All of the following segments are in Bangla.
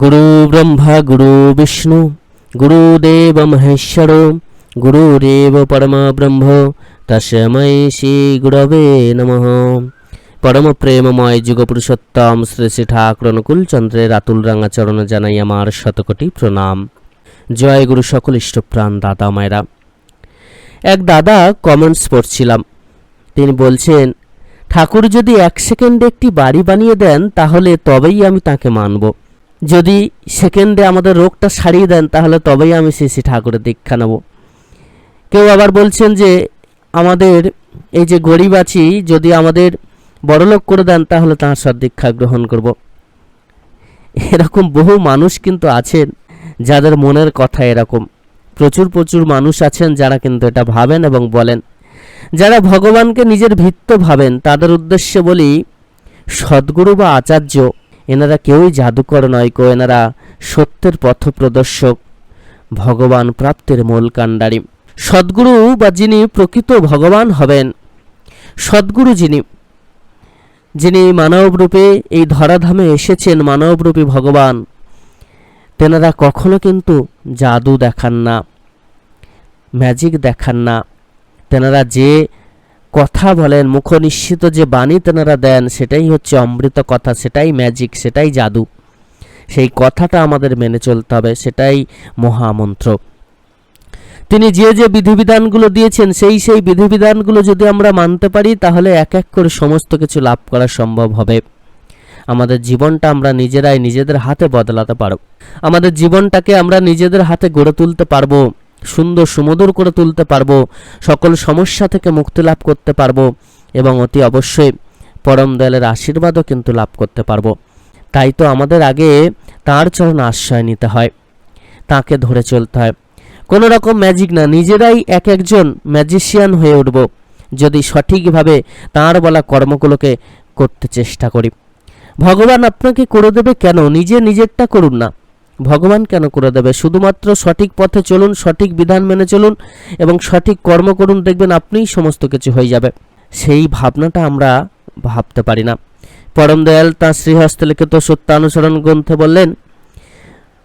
গুরু ব্রহ্মা গুরু বিষ্ণু গুরুদেব মহেশ্বর গুরুরেব পরম ব্রহ্ম তস্মৈ শ্রী গুরবে নমঃ পরম প্রেমময় যুগপুরুষোত্তম শ্রী শ্রী ঠাকুর অনুকূল চন্দ্রের আতুল রাঙা চরণ জানাই আমার শতকোটি প্রণাম জয় গুরু সকল ইষ্টপ্রাণ দাদা মায়েরা এক দাদা কমেন্টস পড়ছিলাম। তিনি বলছেন, ঠাকুর যদি এক সেকেন্ডে একটি বাড়ি বানিয়ে দেন, তাহলে তবেই আমি তাকে মানব। যদি সেকেন্ডে আমাদের রোগটা সারিয়ে দেন, তাহলে তবেই আমি শ্রী শ্রী ঠাকুরের দীক্ষা নেব। কেউ আবার বলছেন যে, আমাদের এই যে গরিব আছি, যদি আমাদের বড়লোক করে দেন, তাহলে তাঁর সদ্দীক্ষা গ্রহণ করব। এরকম বহু মানুষ কিন্তু আছেন, যাদের মনের কথা এরকম। প্রচুর প্রচুর মানুষ আছেন যারা কিন্তু এটা ভাবেন এবং বলেন। যারা ভগবানকে নিজের ভিত্ত ভাবেন, তাদের উদ্দেশ্যে বলি, সদ্গুরু বা আচার্য এনারা কেউই জাদুকর নয় কো, এনারা সত্যের পথ প্রদর্শক ভগবান প্রাপ্তির মূল কাণ্ডারী। সদ্গুরু বা যিনি প্রকৃত ভগবান হবেন, সদ্গুরু যিনি যিনি মানবরূপে এই ধরাধামে এসেছেন, মানবরূপী ভগবান, তেনারা কখনো কিন্তু জাদু দেখান না ম্যাজিক দেখান না। তেনারা যে কথা বলেন, মুখনিশ্চিত যে বাণী তেনারা দেন, সেটাই হচ্ছে অমৃত কথা, সেটাই ম্যাজিক সেটাই জাদু। সেই কথাটা আমাদের মেনে চলতে হবে, সেটাই মহামন্ত্র। তিনি যে যে বিধিবিধানগুলো দিয়েছেন, সেই সেই বিধিবিধানগুলো যদি আমরা মানতে পারি, তাহলে এক এক করে সমস্ত কিছু লাভ করা সম্ভব হবে। আমাদের জীবনটা আমরা নিজেরাই নিজেদের হাতে বদলাতে পারব। আমাদের জীবনটাকে আমরা নিজেদের হাতে গড়ে তুলতে পারব। সুন্দর সুমধুর করে তুলতে পারব, সকল সমস্যা থেকে মুক্তি লাভ করতে পারব এবং অতি অবশ্যই পরম দয়ালের আশীর্বাদও কিন্তু লাভ করতে পারব। তাই তো আমাদের আগে তার চরণ আশ্রয় নিতে হয়, তাকে ধরে চলতে হয়। কোনো রকম ম্যাজিক না, নিজেরাই এক একজন ম্যাজিশিয়ান হয়ে উঠব, যদি সঠিকভাবে তাঁর বলা কর্মগুলোকে করতে চেষ্টা করি। ভগবান আপনাকে করে দেবে কেন? নিজে নিজেরটা করুন না। ভগবান কেন করে দেবে? শুধুমাত্র সঠিক পথে চলুন, সঠিক বিধান মেনে চলুন এবং সঠিক কর্ম করুন, দেখবেন আপনিই সমস্ত কিছু হয়ে যাবে। সেই ভাবনাটা আমরা ভাবতে পারি না। পরম দয়াল তাঁর শ্রীহস্তে লিখিত সত্যানুসরণ গ্রন্থে বললেন,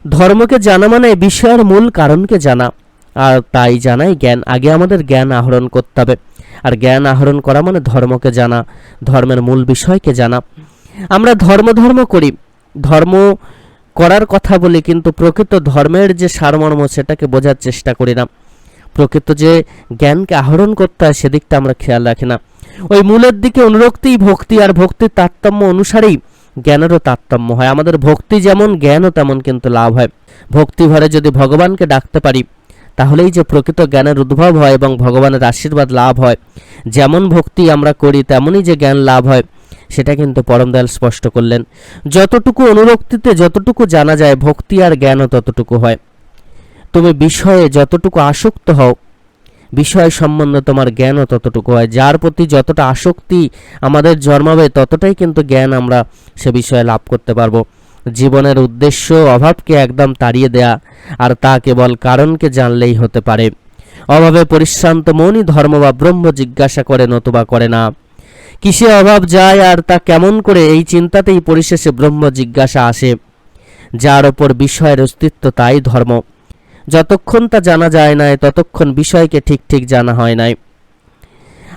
ধর্মকে জানা মানে বিষয়ের মূল কারণকে জানা। আর তাই জানাই জ্ঞান। আগে আমাদের জ্ঞান আহরণ করতে হবে। আর জ্ঞান আহরণ করা মানে ধর্মকে জানা, ধর্মের মূল বিষয়কে জানা। আমরা ধর্ম ধর্ম করি। ধর্ম করার কথা বলি, কিন্তু প্রকৃত ধর্মের যে সারমর্ম, সেটাকে বোঝার চেষ্টা করি না। প্রকৃত যে জ্ঞানকে আহরণ করতে হয়, সেদিকটা আমরা খেয়াল রাখি না। ওই মূলের দিকে অনুরক্তি ভক্তি, আর ভক্তির তারতম্য অনুসারেই জ্ঞানেরও তারতম্য হয়। আমাদের ভক্তি যেমন জ্ঞানও তেমন কিন্তু লাভ হয়। ভক্তি ভরে যদি ভগবানকে ডাকতে পারি, তাহলেই যে প্রকৃত জ্ঞানের উদ্ভব হয় এবং ভগবানের আশীর্বাদ লাভ হয়। যেমন ভক্তি আমরা করি, তেমনই যে জ্ঞান লাভ হয়। সেটা কিন্তু পরম দয়াল স্পষ্ট করলেন। যতটুকু অনুরক্তিতে যতটুকু জানা যায়, ভক্তি আর জ্ঞানও ততটুকু হয়। তুমি বিষয়ে যতটুকু আসক্ত হও, বিষয় সম্বন্ধে তোমার জ্ঞানও ততটুকু হয়। যার প্রতি যতটা আসক্তি আমাদের জন্মাবে, ততটাই কিন্তু জ্ঞান আমরা সে বিষয়ে লাভ করতে পারব। জীবনের উদ্দেশ্য, অভাবকে একদম তাড়িয়ে দেয়া, আর তা কেবল কারণকে জানলেই হতে পারে। অভাবে পরিশ্রান্ত মনই ধর্ম বা ব্রহ্ম জিজ্ঞাসা করে নতুবা করে না। কিসে অভাব যায় আর তা কেমন করে? এই চিন্তাতেই পরিশেষে ব্রহ্ম জিজ্ঞাসা আসে। যার ওপর বিষয়ের অস্তিত্ব তাই ধর্ম। যতক্ষণ তা জানা যায় নাই, ততক্ষণ বিষয়কে ঠিক ঠিক জানা হয় নাই।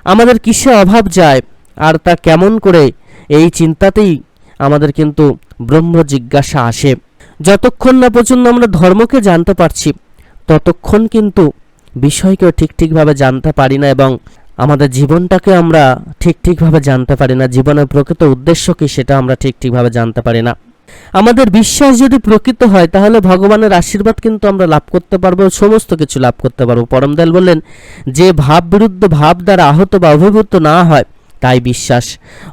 আমাদের কিসে অভাব যায় আর তা কেমন করে? এই চিন্তাতেই আমাদের কিন্তু ব্রহ্ম জিজ্ঞাসা আসে। যতক্ষণ না পর্যন্ত আমরা ধর্মকে জানতে পারছি, ততক্ষণ কিন্তু বিষয়কেও ঠিক ঠিকভাবে জানতে পারি না এবং আমাদের জীবনটাকে আমরা ঠিক ঠিকভাবে জানতে পারি না, জীবনের প্রকৃত উদ্দেশ্য কি সেটা আমরা ঠিক ঠিকভাবে জানতে পারি না। আমাদের বিশ্বাস যদি প্রকৃত হয়, তাহলে ভগবানের আশীর্বাদ কিন্তু আমরা লাভ করতে পারব সমস্ত কিছু লাভ করতে পারব। পরমদয়াল বললেন, যে ভাব বিরুদ্ধ ভাব দ্বারা আহত বা অভিভূত না হয়, তাই বিশ্বাস।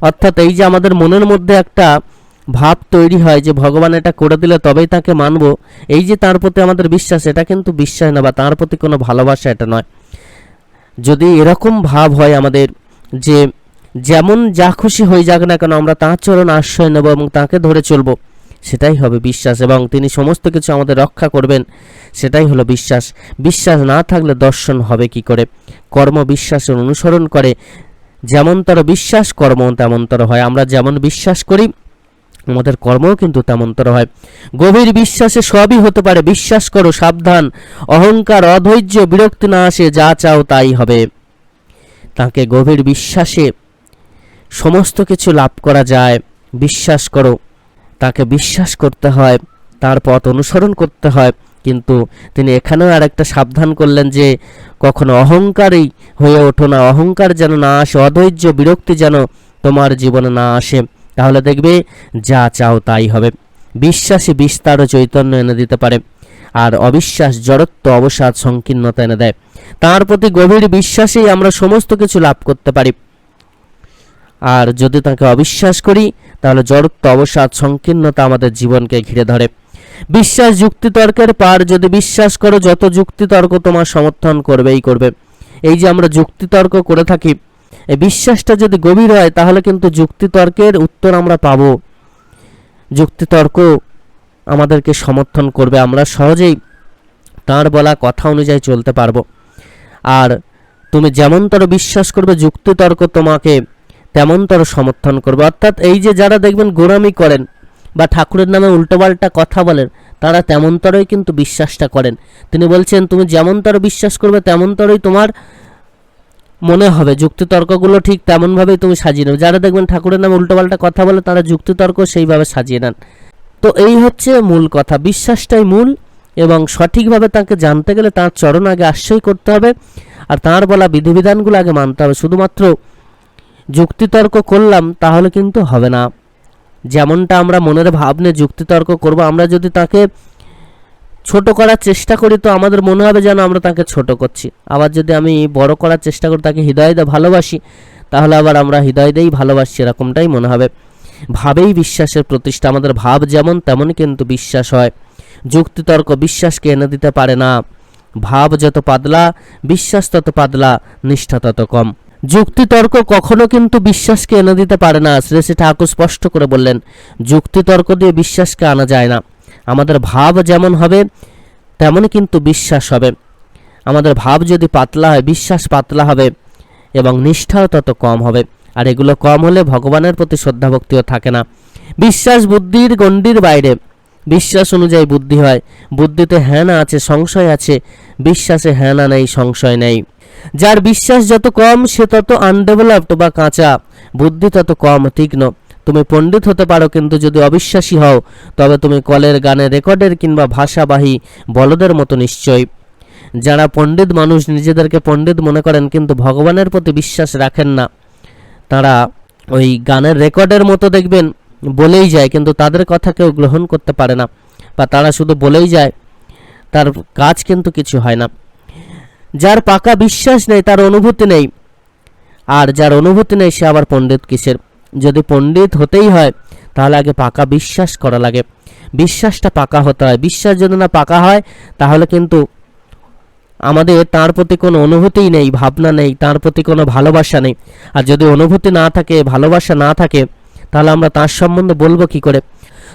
অর্থাৎ এই যে আমাদের মনের মধ্যে একটা ভাব তৈরি হয় যে ভগবান এটা করে দিলে তবেই তাকে মানব, এই যে তার প্রতি আমাদের বিশ্বাস, এটা কিন্তু বিশ্বাস না বা তার প্রতি কোনো ভালোবাসা এটা নয়। যদি এরকম ভাব হয় আমাদের যে যেমন যা খুশি হয়ে যাক না কেন আমরা তাঁর চরণ আশ্রয় নেব এবং তাকে ধরে চলবো, সেটাই হবে বিশ্বাস এবং তিনি সমস্ত কিছু আমাদের রক্ষা করবেন, সেটাই হলো বিশ্বাস। বিশ্বাস না থাকলে দর্শন হবে কি করে? কর্ম বিশ্বাসের অনুসরণ করে। যেমন যেমনতর বিশ্বাস কর্ম তেমনতর হয়। আমরা যেমন বিশ্বাস করি আমাদের কর্মও কিন্তু তেমনতর হয়। গভীর বিশ্বাসে সবই হতে পারে, বিশ্বাস করো, সাবধান। অহংকার, অধৈর্য, বিরক্তি না আসে, যা চাও তাই হবে। তাকে গভীর বিশ্বাসে সমস্ত কিছু লাভ করা যায়। বিশ্বাস করো, তাকে বিশ্বাস করতে হয়, তার পথ অনুসরণ করতে হয়। কিন্তু তিনি এখানেও আর একটা সাবধান করলেন যে, কখনো অহংকারই হয়ে ওঠো না। অহংকার যেন না আসে, অধৈর্য, বিরক্তি যেন তোমার জীবনে না আসে। তাহলে দেখবে যা চাও তাই হবে। বিশ্বাসী বিস্তার ও চৈতন্য এনে দিতে পারে, আর অবিশ্বাস জড়ত্ব অবসাদ সংকীর্ণতা এনে দেয়। তার প্রতি গভীর বিশ্বাসেই আমরা সমস্ত কিছু লাভ করতে পারি। আর যদি তাকে অবিশ্বাস করি, তাহলে জড়ত্ব, অবসাদ, সংকীর্ণতা আমাদের জীবনকে ঘিরে ধরে। বিশ্বাস যুক্তিতর্কের পার যদি বিশ্বাস করো, যত যুক্তিতর্ক তোমার সমর্থন করবেই করবে। এই যে আমরা যুক্তিতর্ক করে থাকি এই বিশ্বাসটা যদি গভীর হয়, তাহলে কিন্তু যুক্তিতর্কের উত্তর আমরা পাবো। যুক্তিতর্ক আমাদেরকে সমর্থন করবে। আমরা সহজেই তার বলা কথা অনুযায়ী চলতে পারব। আর তুমি যেমনতর বিশ্বাস করবে, যুক্তিতর্ক তোমাকে তেমনতর সমর্থন করবে। অর্থাৎ এই যে যারা দেখবেন গোড়ামি করেন বা ঠাকুরের নামে উল্টোপাল্টা কথা বলেন, তারা তেমনতরই কিন্তু বিশ্বাসটা করেন। তিনি বলছেন, তুমি যেমনতর বিশ্বাস করবে, তেমনতরই তোমার মনে হবে, যুক্তিতর্কগুলো ঠিক তেমনভাবেই তুমি সাজিয়ে নেবে। যারা দেখবেন ঠাকুরের নামে উল্টোপাল্টা কথা বলে, তারা যুক্তিতর্ক সেইভাবে সাজিয়ে নেন। তো এই হচ্ছে মূল কথা, বিশ্বাসটাই মূল এবং সঠিকভাবে তাকে জানতে গেলে তার চরণ আগে আশ্রয় করতে হবে আর তার বলা বিধিবিধানগুলো আগে মানতে হবে। শুধুমাত্র যুক্তিতর্ক করলাম তাহলে কিন্তু হবে না। যেমনটা আমরা মনের ভাব নিয়ে যুক্তিতর্ক করব, আমরা যদি তাকে ছোট করার চেষ্টা করি তো আমাদের মনে হবে যেন আমরা তাকে ছোট করছি। আবার যদি আমি বড় করার চেষ্টা করি, তাকে হৃদয় দিয়ে ভালোবাসি, তাহলে আবার আমরা হৃদয় দিয়েই ভালোবাসি, এরকমটাই মনে হবে। ভাবেই বিশ্বাসের প্রতিষ্ঠা, আমাদের ভাব যেমন তেমনই কিন্তু বিশ্বাস হয়। যুক্তিতর্ক বিশ্বাসকে এনে দিতে পারে না। ভাব যত পাতলা, বিশ্বাস তত পাতলা, নিষ্ঠা তত কম। যুক্তিতর্ক কখনো কিন্তু বিশ্বাসকে এনে দিতে পারে না। শ্রী শ্রী ঠাকুর স্পষ্ট করে বললেন, যুক্তিতর্ক দিয়ে বিশ্বাসকে আনা যায় না। আমাদের ভাব যেমন হবে, তেমনই কিন্তু বিশ্বাস হবে। আমাদের ভাব যদি পাতলা হয়, বিশ্বাস পাতলা হবে এবং নিষ্ঠাও তত কম হবে। আর এগুলো কম হলে ভগবানের প্রতি শ্রদ্ধা ভক্তিও থাকে না। বিশ্বাস বুদ্ধির গণ্ডির বাইরে। বিশ্বাস অনুযায়ী বুদ্ধি হয়। বুদ্ধিতে হ্যাঁ না আছে, সংশয় আছে। বিশ্বাসে হ্যাঁ না নেই, সংশয় নেই। যার বিশ্বাস যত কম, সে তত আনডেভেলপড বা কাঁচা। বুদ্ধি তত কম, তীক্ষ্ণ। তুমি পণ্ডিত হতে পারো, কিন্তু যদি অবিশ্বাসী হও, তবে তুমি কলের গানের রেকর্ডের কিংবা ভাষাবাহী বলদের মতো নিশ্চয়। যারা পণ্ডিত মানুষ নিজেদেরকে পণ্ডিত মনে করেন, কিন্তু ভগবানের প্রতি বিশ্বাস রাখেন না। তারা ওই গানের রেকর্ডের মতো দেখবেন, বলেই যায়, কিন্তু তাদের কথা কেউ গ্রহণ করতে পারে না, বা তারা শুধু বলেই যায়, তার কাজ কিন্তু কিছু হয় না। যার পাকা বিশ্বাস নেই, তার অনুভূতি নেই। আর যার অনুভূতি নেই, সে আবার পণ্ডিত কিসের? যদি পণ্ডিত হতেই হয়, তাহলে আগে পাকা বিশ্বাস করা লাগে। বিশ্বাসটা পাকা হতে হয়। বিশ্বাস যদি না পাকা হয়, তাহলে কিন্তু আমাদের তার প্রতি কোনো অনুভূতিই নেই, ভাবনা নেই, তার প্রতি কোনো ভালোবাসা নেই। আর যদি অনুভূতি না থাকে, ভালোবাসা না থাকে, তাহলে আমরা তার সম্বন্ধে বলব কি করে?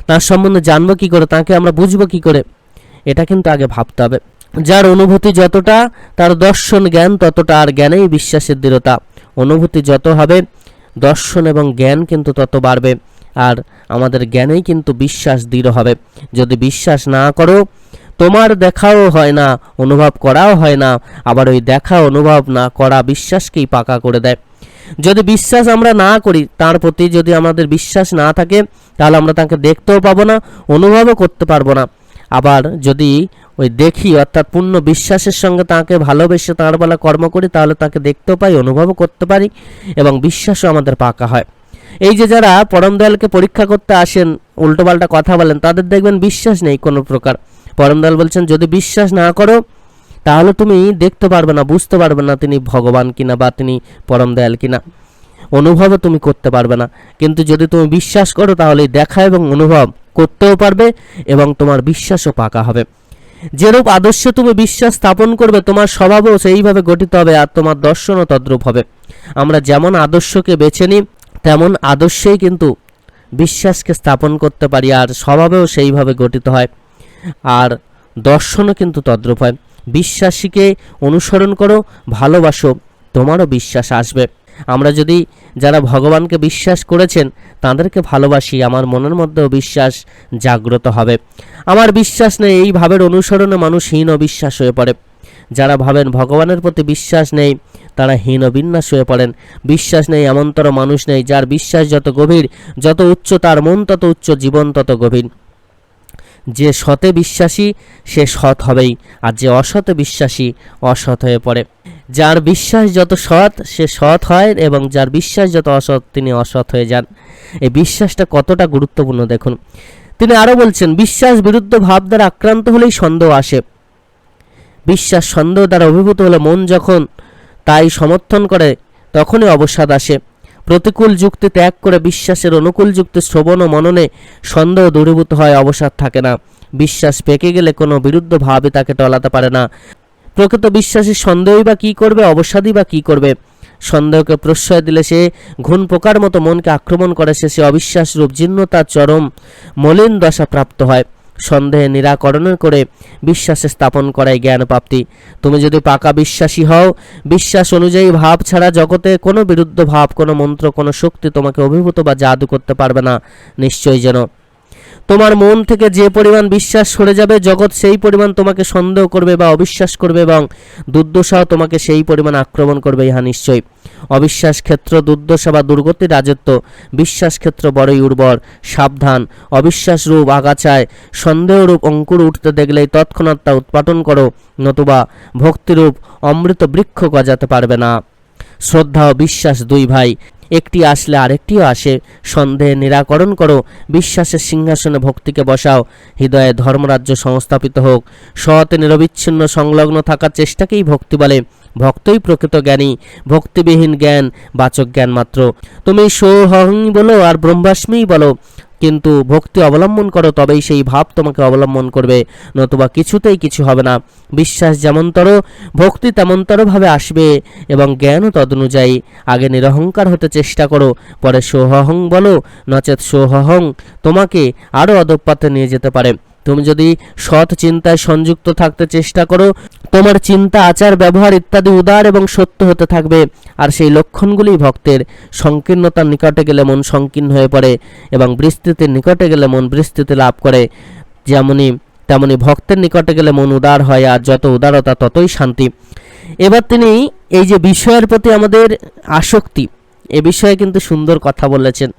তার সম্বন্ধে জানব কি করে? তাকে আমরা বুঝব কি করে? এটা কিন্তু আগে ভাবতে হবে। যার অনুভূতি যতটা, তার দর্শন জ্ঞান ততটা, আর জ্ঞানেই বিশ্বাসের দৃঢ়তা। অনুভূতি যত হবে দর্শন এবং জ্ঞান কিন্তু তত বাড়বে, আর আমাদের জ্ঞানেই কিন্তু বিশ্বাস দৃঢ় হবে। যদি বিশ্বাস না করো, তোমার দেখাও হয় না, অনুভব করাও হয় না, আবার ওই দেখা অনুভব না করা বিশ্বাসকেই পাকা করে দেয়। যদি বিশ্বাস আমরা না করি, তার প্রতি যদি আমাদের বিশ্বাস না থাকে, তাহলে আমরা তাকে দেখতেও পাবো না, অনুভবও করতে পারব না। আবার যদি ওই দেখি, অর্থাৎ পূর্ণ বিশ্বাসের সঙ্গে তাকে ভালোবেসে তাঁর বেলা কর্ম করি, তাহলে তাকে দেখতেও পাই, অনুভবও করতে পারি এবং বিশ্বাসও আমাদের পাকা হয়। এই যে যারা পরম দয়ালকে পরীক্ষা করতে আসেন উল্টোপাল্টা কথা বলেন, তাদের দেখবেন বিশ্বাস নেই কোনো প্রকার। পরম দয়াল বলছেন, যদি বিশ্বাস না করো, তাহলে তুমি দেখতে পারবে না, বুঝতে পারবে না তিনি ভগবান কিনা বা তিনি পরম দয়াল কিনা। অনুভবও তুমি করতে পারবে না। কিন্তু যদি তুমি বিশ্বাস করো, তাহলে দেখা এবং অনুভব করতেও পারবে এবং তোমার বিশ্বাসও পাকা হবে। যেরূপ আদর্শে তুমি বিশ্বাস স্থাপন করবে, তোমার স্বভাবও সেইভাবে গঠিত হবে আর তোমার দর্শনও তদ্রূপ হবে। আমরা যেমন আদর্শকে বেছে নিই, তেমন আদর্শেই কিন্তু বিশ্বাসকে স্থাপন করতে পারি আর স্বভাবেও সেইভাবে গঠিত হয় আর দর্শনও কিন্তু তদ্রূপ হয়। বিশ্বাসীকে অনুসরণ করো, ভালোবাসো, তোমারও বিশ্বাস আসবে। আমরা যদি যারা ভগবানকে বিশ্বাস করেছেন, তাদেরকে ভালোবাসি, আমার মনের মধ্যেও বিশ্বাস জাগ্রত হবে। আমার বিশ্বাস নেই, এই ভাবের অনুসরণে মানুষ হীন অবিশ্বাস হয়ে পড়ে। যারা ভাবেন ভগবানের প্রতি বিশ্বাস নেই, তারা হীন বিন্যাস হয়ে পড়েন। বিশ্বাস নেই, এমনতর মানুষ নেই, যার বিশ্বাস যত গভীর, যত উচ্চ তার মন তত উচ্চ, জীবন তত গভীর। যে সতে বিশ্বাসী, সে সৎ হবেই, আর যে অসতে বিশ্বাসী, অসৎ হয়ে পড়ে। যার বিশ্বাস যত সৎ, সে সৎ হয়, এবং যার বিশ্বাস যত অসৎ, তিনি অসৎ হয়ে যান। এই বিশ্বাসটা কতটা গুরুত্বপূর্ণ দেখুন। তিনি আরও বলছেন, বিশ্বাস বিরুদ্ধ ভাব দ্বারা আক্রান্ত হলেই সন্দেহ আসে। বিশ্বাস সন্দেহ দ্বারা অভিভূত হলে মন যখন তাই সমর্থন করে, তখনই অবসাদ আসে। প্রতিকূল যুক্তি ত্যাগ করে বিশ্বাসের অনুকূল যুক্তি শ্রবণ ও মননে সন্দেহ দূরীভূত হয় অবসাদ থাকে না। বিশ্বাস পেকে গেলে কোনো বিরুদ্ধ ভাবে তাকে টলাতে পারে না। প্রকৃত বিশ্বাসী সন্দেহই বা কী করবে, অবসাদই বা কী করবে? সন্দেহকে প্রশ্রয় দিলে সে ঘুণ পোকার মতো মনকে আক্রমণ করে, শেষে অবিশ্বাস রূপ জীর্ণতার চরম মলিন দশা প্রাপ্ত হয়। সন্দেহে নিরাকরণ করে বিশ্বাসে স্থাপন করাই জ্ঞান প্রাপ্তি তুমি যদি পাকা বিশ্বাসী হও, বিশ্বাস অনুযায়ী ভাব ছাড়া জগতে কোনো বিরুদ্ধ ভাব, কোনো মন্ত্র, কোনো শক্তি তোমাকে অভিভূত বা জাদু করতে পারবে না। নিশ্চয়ই যেন তোমার মন থেকে যে পরিমাণ বিশ্বাস সরে যাবে, জগৎ সেই পরিমাণ তোমাকে সন্দেহ করবে বা অবিশ্বাস করবে এবং দুর্দশাও তোমাকে সেই পরিমাণ আক্রমণ করবে, ইহা নিশ্চয় অবিশ্বাস ক্ষেত্র দুর্দশা বা দুর্গতি রাজত্ব, বিশ্বাস ক্ষেত্র বড়ই উর্বর, সাবধান। অবিশ্বাস রূপ আগাছায় সন্দেহরূপ অঙ্কুর উঠতে দেখলেই তৎক্ষণাৎ তা উৎপাটন করো, নতুবা ভক্তিরূপ অমৃত বৃক্ষ গজাতে পারবে না। শ্রদ্ধা ও বিশ্বাস দুই ভাই। একটি আসলে আরেকটিও আসে। সন্দেহে নিরাকরণ করো, বিশ্বাসের সিংহাসনে ভক্তিকে বসাও, হৃদয়ে ধর্মরাজ্য সংস্থাপিত হোক। সৎ, নিরবিচ্ছিন্ন, সংলগ্ন থাকার চেষ্টাকেই ভক্তি বলে। ভক্তই প্রকৃত জ্ঞানী, ভক্তিবিহীন জ্ঞান, বাচক জ্ঞান মাত্র। তুমি সোহং বলো আর ব্রহ্মাস্মিই বলো। কিন্তু ভক্তি অবলম্বন করো, তবেই সেই ভাব তোমাকে অবলম্বন করবে। নতুবা কিছুতেই কিছু হবে না। বিশ্বাস যেমনতর ভক্তি তেমনতরভাবে আসবে এবং জ্ঞানও তদনুযায়ী। আগে নিরহংকার হতে চেষ্টা করো, পরে সোহহং বলো নচেত সোহহং তোমাকে আরও অধপাতে নিয়ে যেতে পারে। তুমি যদি সৎ চিন্তায় সংযুক্ত থাকতে চেষ্টা করো, তোমার চিন্তা, আচার, ব্যবহার ইত্যাদি উদার এবং সত্য হতে থাকবে। আর সেই লক্ষণগুলি ভক্তের সংকীর্ণতার নিকটে গেলে মন সংকীর্ণ হয়ে পড়ে এবং বিস্তৃতির নিকটে গেলে মন বিস্তৃতি লাভ করে। যেমনই তেমনি ভক্তের নিকটে গেলে মন উদার হয় আর যত উদারতা ততই শান্তি। এবার তিনি এই যে বিষয়ের প্রতি আমাদের আসক্তি, এ বিষয়ে কিন্তু সুন্দর কথা বলেছেন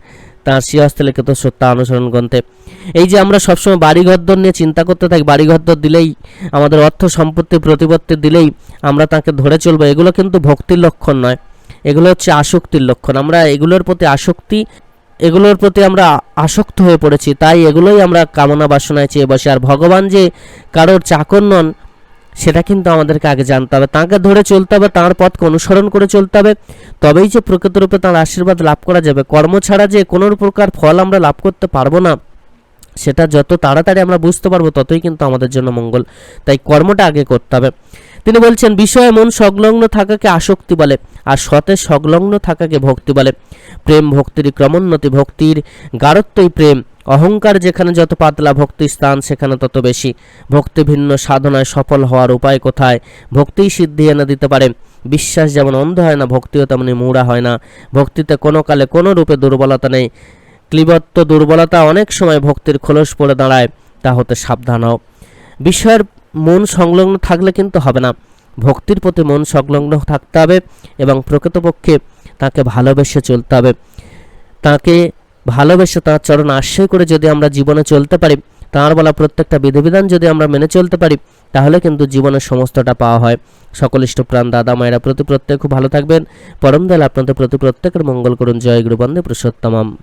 তাঁর শ্রীহস্তলিখিত সত্তা অনুসরণ গ্রন্থে। এই যে আমরা সবসময় বাড়িঘরদর নিয়ে চিন্তা করতে থাকি, বাড়িঘরদর দিলেই, আমাদের অর্থ সম্পত্তি প্রতিপত্তি দিলেই আমরা তাকে ধরে চলবো, এগুলো কিন্তু ভক্তির লক্ষণ নয়। এগুলো হচ্ছে আসক্তির লক্ষণ। আমরা এগুলোর প্রতি আসক্তি, এগুলোর প্রতি আমরা আসক্ত হয়ে পড়েছি, তাই এগুলোই আমরা কামনা বাসনায় চেয়ে বসে। আর ভগবান যে কারোর চাকর নন, সেটা কিন্তু আমাদেরকে আগে জানতে হবে। তাকে ধরে চলতে হবে, তাঁর পথকে অনুসরণ করে চলতে হবে। তবেই যে প্রকৃতরূপে তাঁর আশীর্বাদ লাভ করা যাবে। কর্ম ছাড়া যে কোনো প্রকার ফল আমরা লাভ করতে পারব না, সেটা যত তাড়াতাড়ি আমরা বুঝতে পারব, ততই কিন্তু আমাদের জন্য মঙ্গল। তাই কর্মটা আগে করতে হবে। তিনি বলছেন, বিষয়ে মন সংলগ্ন থাকাকে আসক্তি বলে, আর সতে সংলগ্ন থাকাকে ভক্তি বলে। প্রেম ভক্তির ক্রমোন্নতি ভক্তির গাঢ়ত্বই প্রেম। অহংকার যেখানে যত পাতলা ভক্তির স্থান, সেখানে তত বেশি। ভক্তি ভিন্ন সাধনায় সফল হওয়ার উপায় কোথায়? ভক্তিই সিদ্ধি এনে দিতে পারে। বিশ্বাস যেমন অন্ধ হয় না, ভক্তিও তেমনি মূঢ়া হয় না। ভক্তিতে কোনো কালে কোনো রূপে দুর্বলতা নেই। ক্লিবত্ব দুর্বলতা অনেক সময় ভক্তির খোলস পড়ে দাঁড়ায়, তা হতে সাবধান হও। বিষয়ের মন সংলগ্ন থাকলে কিন্তু হবে না। ভক্তির প্রতি মন সংলগ্ন থাকতে হবে এবং প্রকৃতপক্ষে তাকে ভালোবেসে চলতে হবে। তাকে ভালোবেসে তাঁর চরণ আশ্রয় করে যদি আমরা জীবনে চলতে পারি, তাঁর বলা প্রত্যেকটা বিধিবিধান যদি আমরা মেনে চলতে পারি, তাহলে কিন্তু জীবনের সমস্তটা পাওয়া হয়। সকল ইষ্টপ্রাণ দাদা মায়েরা প্রতি প্রত্যেক খুব ভালো থাকবেন। পরম দয়াল আপনাদের প্রতি প্রত্যেকের মঙ্গল করুন। জয় গুরু বন্দে পুরুষোত্তমম।